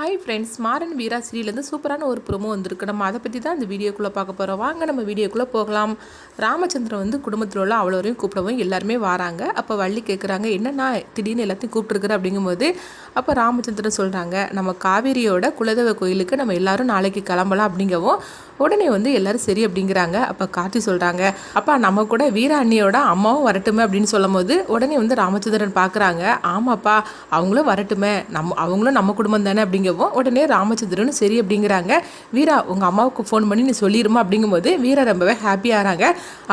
Hi friends Maaran Veera சீரியலேருந்து சூப்பரான ஒரு ப்ரொமோ வந்திருக்கு. நம்ம அதை பற்றி தான் இந்த வீடியோக்குள்ளே பார்க்க போகிறோம் வாங்க நம்ம வீடியோக்குள்ளே போகலாம். ராமச்சந்திரன் வந்து குடும்பத்தில் உள்ள அவ்வளோரையும் கூப்பிடவும் எல்லாருமே வராங்க. அப்போ வள்ளி கேட்குறாங்க என்னண்ணா திடீர்னு எல்லாத்தையும் கூப்பிட்டுருக்குற? அப்படிங்கும்போது அப்போ ராமச்சந்திரன் சொல்கிறாங்க நம்ம காவேரியோட குலதெய்வ கோயிலுக்கு நம்ம எல்லாரும் நாளைக்கு கிளம்பலாம் அப்படிங்கவும் உடனே வந்து எல்லாரும் சரி அப்படிங்கிறாங்க. அப்போ கார்த்தி சொல்கிறாங்க அப்பா நம்ம கூட வீர அண்ணியோட அம்மாவும் வரட்டுமே அப்படின்னு சொல்லும் போது உடனே வந்து ராமச்சந்திரன் பார்க்குறாங்க ஆமாப்பா அவங்களும் வரட்டுமே. நம்ம அவங்களும் நம்ம குடும்பம் தானே அப்படிங்கவும் உடனே ராமச்சந்திரனும் சரி அப்படிங்கிறாங்க. வீரா உங்கள் அம்மாவுக்கு ஃபோன் பண்ணி நீ சொல்லிடுமா அப்படிங்கும்போது வீரா ரொம்பவே ஹாப்பியாகிறாங்க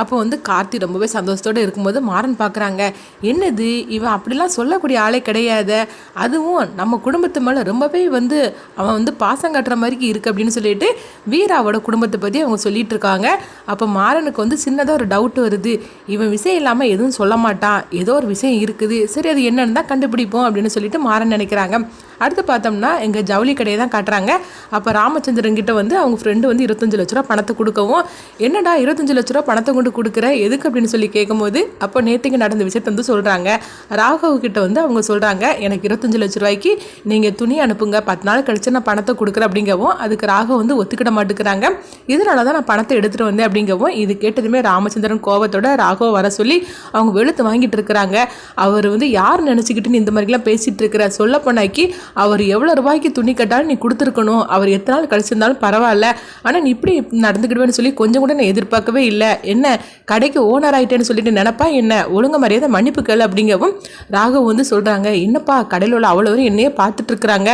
அப்போ வந்து கார்த்தி ரொம்பவே சந்தோஷத்தோடு இருக்கும்போது மாறன் பார்க்குறாங்க என்னது? இவன் அப்படிலாம் சொல்லக்கூடிய ஆளே கிடையாது. அதுவும் நம்ம குடும்பத்து மேலே ரொம்பவே வந்து அவன் வந்து பாசம் காட்டுற மாதிரி இருக்கு அப்படின்னு சொல்லிட்டு வீராவோட குடும்பத்தை பற்றி அவங்க சொல்லிட்டு இருக்காங்க அப்போ மாறனுக்கு வந்து சின்னதாக ஒரு டவுட் வருது. இவன் விஷயம் இல்லாமல் எதுவும் சொல்ல மாட்டான். ஏதோ ஒரு விஷயம் இருக்குது. சரி அது என்னன்னு தான் கண்டுபிடிப்போம் அப்படின்னு சொல்லிட்டு மாறன் நினைக்கிறாங்க. அடுத்து பார்த்தோம்னா எங்கள் ஜவுளி கடையை தான் காட்டுறாங்க. அப்போ ராமச்சந்திரன் கிட்ட வந்து அவங்க ஃப்ரெண்டு வந்து இருபத்தஞ்சு லட்ச ரூபா பணத்தை கொடுக்கவும் என்னடா இருபத்தஞ்சு லட்ச ரூபா பணத்தை கொண்டு கொடுக்குற? எதுக்கு? அப்படின்னு சொல்லி கேட்கும்போது அப்போ நேற்றுக்கு நடந்த விஷயத்தை வந்து சொல்கிறாங்க ராகவ் கிட்ட வந்து அவங்க சொல்கிறாங்க எனக்கு இருபத்தஞ்சு லட்ச ரூபாய்க்கு நீங்கள் துணி அனுப்புங்க. பத்து நாள் கழிச்சு நான் பணத்தை கொடுக்குறேன் அப்படிங்கவும் அதுக்கு ராகவ் வந்து ஒத்துக்கிட மாட்டேங்கிறாங்க. இதனால தான் நான் பணத்தை எடுத்துகிட்டு வந்தேன் அப்படிங்கவும் இது கேட்டதுமே ராமச்சந்திரன் கோவத்தோட ராகவ் வர சொல்லி அவங்க வெளுத்து வாங்கிட்டு இருக்கிறாங்க. அவர் வந்து யார் நினச்சிக்கிட்டுன்னு இந்த மாதிரிலாம் பேசிகிட்டு இருக்கிற சொல்ல போனாக்கி அவர் எவ்வளோ ரூபாய்க்கு துணி கட்டாலும் நீ கொடுத்துருக்கணும். அவர் எத்தனை நாள் கழிச்சிருந்தாலும் பரவாயில்ல. ஆனால் நீ இப்படி நடந்துக்கிடுவேன்னு சொல்லி கொஞ்சம் கூட நான் எதிர்பார்க்கவே இல்லை. என்ன கடைக்கு ஓனர் ஆகிட்டேன்னு சொல்லிட்டு நினப்பா என்ன? ஒழுங்கு மரியாதை மன்னிப்பு கேளு அப்படிங்கவும் ராகவ் வந்து சொல்கிறாங்க என்னப்பா கடையில் உள்ள அவ்வளோ வரும் என்னையே பார்த்துட்டு இருக்கிறாங்க.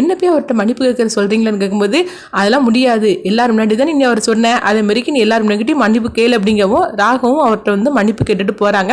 என்ன போய் அவர்கிட்ட மன்னிப்பு கேட்குற சொல்கிறீங்களான்னு கேட்கும்போது அதெல்லாம் முடியாது. எல்லாரும் முன்னாடி தான் நீ அவர் சொன்னேன் அதே மாதிரிக்கு நீ எல்லாரும் முன்னாடி மன்னிப்பு கேளு அப்படிங்கவும் ராகவும் அவர்கிட்ட வந்து மன்னிப்பு கேட்டுட்டு போகிறாங்க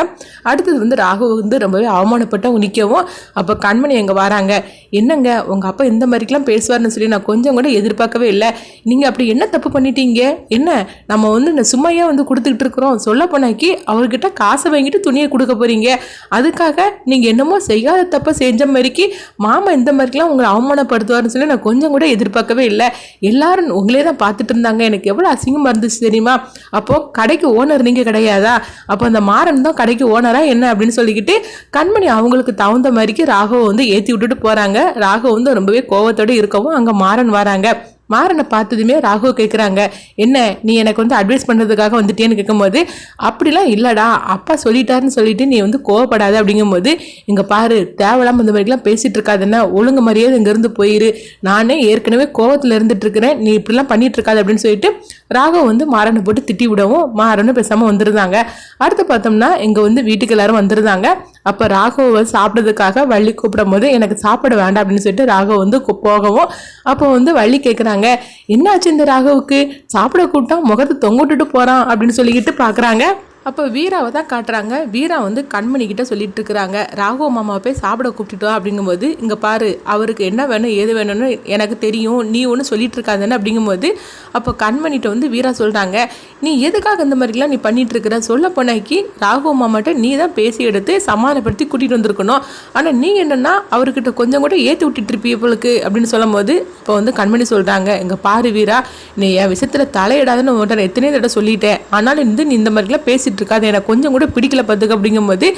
அடுத்தது வந்து ராகவ் வந்து ரொம்பவே அவமானப்பட்டவங்க நிற்கவும் அப்போ கண்மணி எங்கே வராங்க. என்ன என்னங்க உங்கள் அப்பா இந்த மாதிரிக்கெலாம் பேசுவார்னு சொல்லி நான் கொஞ்சம் கூட எதிர்பார்க்கவே இல்லை. நீங்கள் அப்படி என்ன தப்பு பண்ணிட்டீங்க? என்ன? நம்ம வந்து இந்த சும்மையாக வந்து கொடுத்துக்கிட்டு இருக்கிறோம். சொல்ல போனாக்கி அவர்கிட்ட காசை வாங்கிட்டு துணியை கொடுக்க போகிறீங்க அதுக்காக நீங்கள் என்னமோ செய்யாத தப்பை செஞ்ச மாதிரிக்கு மாமா இந்த மாதிரிக்கெலாம் உங்களை அவமானப்படுத்துவார்னு சொல்லி நான் கொஞ்சம் கூட எதிர்பார்க்கவே இல்லை. எல்லாரும் உங்களே தான் பார்த்துட்டு இருந்தாங்க. எனக்கு எவ்வளோ அசிங்கமாக இருந்துச்சு தெரியுமா? அப்போது கடைக்கு ஓனர் நீங்கள் கிடையாதா? அப்போ அந்த மாறன் தான் கடைக்கு ஓனராக என்ன அப்படின்னு சொல்லிக்கிட்டு கண்மணி அவங்களுக்கு தகுந்த மாதிரிக்கு ராகவ வந்து ஏற்றி விட்டுட்டு போகிறாங்க ராகு வந்து ரொம்பவே கோவத்தோடு இருக்கவும் அங்கே மாறன் வராங்க. மாறனை பார்த்ததுமே ராகு கேட்குறாங்க என்ன நீ எனக்கு வந்து அட்வைஸ் பண்ணுறதுக்காக வந்துட்டேன்னு கேட்கும்போது அப்படிலாம் இல்லைடா அப்பா சொல்லிட்டாருன்னு சொல்லிட்டு நீ வந்து கோவப்படாத. அப்படிங்கும்போது இங்கே பாரு தேவையில்லாமல் இந்த மாதிரிலாம் பேசிகிட்டு இருக்காதுன்னா ஒழுங்கு மரியாதை இங்கேருந்து போயிரு. நானே ஏற்கனவே கோவத்தில் இருந்துட்டு இருக்கிறேன் நீ இப்படிலாம் பண்ணிட்டு இருக்காது. அப்படின்னு சொல்லிட்டு ராகு வந்து மாறனை போட்டு திட்டி விடவும் மாறனும் பேசாமல் வந்துருந்தாங்க. அடுத்து பார்த்தோம்னா இங்கே வந்து வீட்டுக்கு எல்லாரும் வந்துருந்தாங்க. அப்போ ராகவை சாப்பிட்றதுக்காக வள்ளி கூப்பிடும் போது எனக்கு சாப்பிட வேண்டாம் அப்படின்னு சொல்லிட்டு ராகவ் வந்து போகவும் அப்போ வந்து வள்ளி கேட்குறாங்க என்னாச்சு இந்த ராகவுக்கு? சாப்பிட கூப்பிட்டா முகத்தை தொங்கிட்டுட்டு போகிறான் அப்படின்னு சொல்லிக்கிட்டு பார்க்குறாங்க அப்போ வீராவை தான் காட்டுறாங்க. வீரா வந்து கண்மணிக்கிட்ட சொல்லிட்டு இருக்கிறாங்க ராகவ மாமாவை போய் சாப்பிட கூப்பிட்டுட்டோம் அப்படிங்கும்போது இங்கே பாரு அவருக்கு என்ன வேணும் ஏது வேணும்னு எனக்கு தெரியும். நீ ஒன்று சொல்லிட்டு இருக்காதுன்னு அப்படிங்கும்போது அப்போ கண்மணிட்ட வந்து வீரா சொல்கிறாங்க நீ எதுக்காக இந்த மாதிரிலாம் நீ பண்ணிட்டு இருக்கிற சொல்ல போனாக்கி ராகவ மாமாட்ட நீ தான் பேசி எடுத்து சமாதானப்படுத்தி கூட்டிகிட்டு வந்திருக்கணும். ஆனால் நீ என்னன்னா அவர்கிட்ட கொஞ்சம் கூட ஏற்றி விட்டுட்டு இருப்பீ இவளுக்கு அப்படின்னு சொல்லும் போது இப்போ வந்து கண்மணி சொல்கிறாங்க இங்கே பாரு வீரா நீ என் விஷயத்தில் தலையிடாதுன்னு உன்கிட்ட நான் எத்தனையோ தடவை சொல்லிட்டேன். ஆனாலும் இருந்து நீ இந்த மாதிரிலாம் பேசிட்டு இருக்காது எனக்கு கொஞ்சம் கூட பிடிக்கல பார்த்துக்க அப்படிங்கும்போது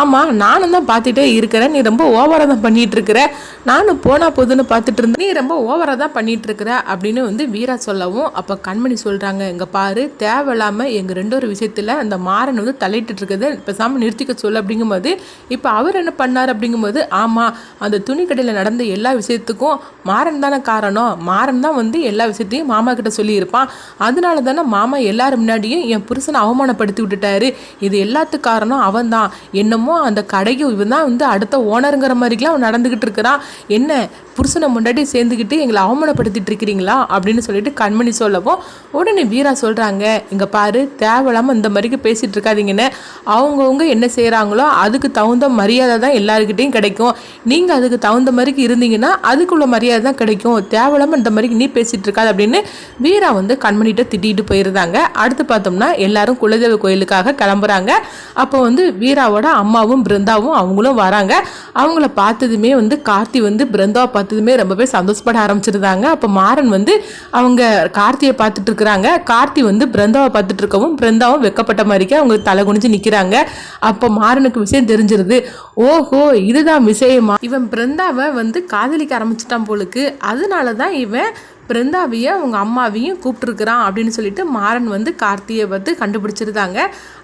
ஆமாம் நானும் தான் பார்த்துட்டே இருக்கிறேன். நீ ரொம்ப ஓவராக தான் பண்ணிட்டு இருக்கிற. நானும் போனா போதுன்னு பார்த்துட்டு இருந்தேன். நீ ரொம்ப ஓவராக தான் பண்ணிட்டு இருக்கிற அப்படின்னு வந்து வீரா சொல்லவும் அப்போ கண்மணி சொல்கிறாங்க இங்கே பாரு தேவையில்லாமல் எங்கள் ரெண்டு ஒரு விஷயத்தில் அந்த மாறன் வந்து தலையிட்டு இருக்கிறத பேசாமல் நிறுத்திக்க சொல்லு. அப்படிங்கும்போது இப்போ அவர் என்ன பண்ணார் அப்படிங்கும்போது ஆமாம் அந்த துணி கடையில் நடந்த எல்லா விஷயத்துக்கும் மாறன் தானே காரணம். மாறன் தான் வந்து எல்லா விஷயத்தையும் மாமா கிட்ட சொல்லியிருப்பான். அதனால தானே மாமா எல்லாரும் முன்னாடியும் என் புருஷனை அவமானப்படுத்தி விட்டுட்டு இது எல்லாத்துக்கு காரணம் அவன் தான் என்னமோ அந்த கடைக்கு இவன் தான் வந்து அடுத்த ஓனருங்கிற மாதிரிக்கெலாம் அவன் நடந்துக்கிட்டு இருக்கிறான் என்ன புருஷனை முன்னாடி சேர்ந்துக்கிட்டு எங்களை அவமானப்படுத்திட்டு இருக்கிறீங்களா? அப்படின்னு சொல்லிட்டு கண்மணி சொல்லவும் உடனே வீரா சொல்கிறாங்க இங்கே பாரு தேவையில்லாமல் இந்த மாதிரிக்கு பேசிகிட்டு இருக்காதீங்கன்னு. அவங்கவுங்க என்ன செய்கிறாங்களோ அதுக்கு தகுந்த மரியாதை தான் எல்லாருக்கிட்டையும் கிடைக்கும். நீங்கள் அதுக்கு தகுந்த மாதிரிக்கு இருந்தீங்கன்னா அதுக்குள்ள மரியாதை தான் கிடைக்கும். தேவையில்லாமல் இந்த மாதிரிக்கு நீ பேசிகிட்டு இருக்காது. அப்படின்னு வீரா வந்து கண்மணிகிட்ட திட்டிகிட்டு போயிருந்தாங்க. அடுத்து பார்த்தோம்னா எல்லாரும் குலதெய்வ கோயிலுக்கு பார்க்கறதுக்காக கிளம்புறாங்க. அப்போ வந்து வீராவோட அம்மாவும் பிருந்தாவும் அவங்களும் வராங்க. அவங்கள பார்த்ததுமே வந்து கார்த்தி வந்து பிருந்தாவை பார்த்ததுமே ரொம்பவே சந்தோஷப்பட ஆரம்பிச்சிருந்தாங்க. அப்போ மாறன் வந்து அவங்க கார்த்தியை பார்த்துட்டு இருக்கிறாங்க. கார்த்தி வந்து பிருந்தாவை பார்த்துட்டு இருக்கவும் பிருந்தாவும் வெக்கப்பட்ட மாதிரிக்கே அவங்க தலை குனிஞ்சு நிற்கிறாங்க அப்போ மாறனுக்கு விஷயம் தெரிஞ்சிருது. ஓஹோ இதுதான் விஷயமா? இவன் பிருந்தாவை வந்து காதலிக்க ஆரம்பிச்சிட்டான் போலுக்கு. அதனால தான் இவன் பிருந்தாவையும் அவங்க அம்மாவையும் கூப்பிட்டுருக்குறான் அப்படின்னு சொல்லிட்டு மாறன் வந்து கார்த்தியை வந்து கண்டுபிடிச்சிருந்தாங்க.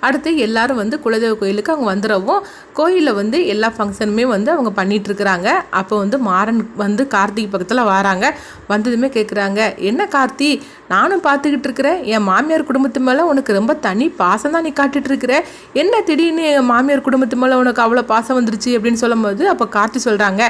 அடுத்து எல்லாரும் வந்து குலதெய்வ கோயிலுக்கு அவங்க வந்துடவும் கோயிலில் வந்து எல்லா ஃபங்க்ஷனுமே வந்து அவங்க பண்ணிகிட்ருக்குறாங்க அப்போ வந்து மாறன் வந்து கார்த்திக் பக்கத்தில் வராங்க. வந்ததுமே கேட்குறாங்க என்ன கார்த்தி நானும் பார்த்துக்கிட்டு இருக்கிறேன் என் மாமியார் குடும்பத்து மேலே உனக்கு ரொம்ப தனி பாசம் தான் நீ காட்டிட்டு இருக்கிற என்ன திடீர்னு என் மாமியார் குடும்பத்து மேலே உனக்கு அவ்வளோ பாசம் வந்துருச்சு? அப்படின்னு சொல்லும்போது அப்போ கார்த்தி சொல்கிறாங்க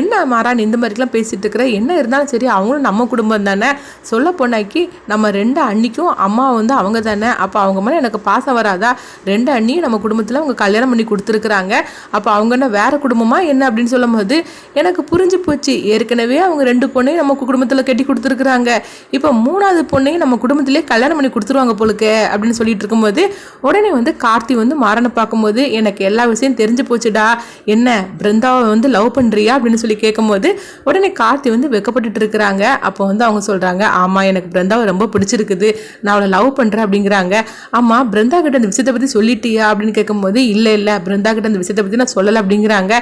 என்ன மாறான் இந்த மாதிரிலாம் பேசிகிட்டு இருக்கிற என்ன இருந்தாலும் சரி அவங்களும் நம்ம குடும்பம் தானே? சொல்ல போனாக்கி நம்ம ரெண்டு அண்ணிக்கும் அம்மா வந்து அவங்க தானே? அப்போ அவங்க மேலே எனக்கு பாசம் வராதா? ரெண்டு அண்ணியும் நம்ம குடும்பத்தில் அவங்க கல்யாணம் பண்ணி கொடுத்துருக்குறாங்க. அப்போ அவங்க என்ன வேறு குடும்பமாக என்ன அப்படின்னு சொல்லும்போது எனக்கு புரிஞ்சு போச்சு. ஏற்கனவே அவங்க ரெண்டு பொண்ணையும் நம்ம குடும்பத்தில் கட்டி கொடுத்துருக்குறாங்க. இப்போ மூணாவது பொண்ணையும் நம்ம குடும்பத்திலே கல்யாணம் பண்ணி கொடுத்துருவாங்க போலுக்கு அப்படின்னு சொல்லிட்டு இருக்கும்போது உடனே வந்து கார்த்தி வந்து மாறனை பார்க்கும்போது எனக்கு எல்லா விஷயம் தெரிஞ்சு போச்சுடா. என்ன பிருந்தாவை வந்து லவ் பண்ணுறியா அப்படின்னு சொல்லி கேட்கும்போது உடனே கார்த்தி வந்து வெக்கப்பட்டுட்டு இருக்கிறாங்க. அப்போ வந்து அவங்க சொல்கிறாங்க ஆமாம் எனக்கு பிருந்தாவை ரொம்ப பிடிச்சிருக்குது. நான் அவளை லவ் பண்ணுறேன் அப்படிங்கிறாங்க. ஆமாம் பிருந்தா கிட்ட அந்த விஷயத்தை பற்றி சொல்லிட்டியா? அப்படின்னு கேட்கும்போது இல்லை இல்லை பிருந்தா கிட்ட அந்த விஷயத்தை பற்றி நான் சொல்லலை அப்படிங்கிறாங்க.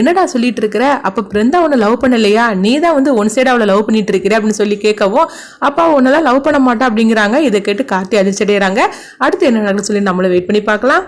என்னடா சொல்லிட்டு இருக்கிற? அப்போ பிருந்தா உன்னை லவ் பண்ணலையா? நீ தான் வந்து ஒன் சைடு அவளை லவ் பண்ணிட்டு இருக்கிற அப்படின்னு சொல்லி கேட்கவும் அப்பா உன்னெல்லாம் லவ் பண்ண மாட்டா அப்படிங்கிறாங்க. இதை கேட்டு கார்த்தி அதிர்ச்சி அடைகிறாங்க அடுத்து என்ன நடக்குன்னு சொல்லி நம்மளை வெயிட் பண்ணி பார்க்கலாம்.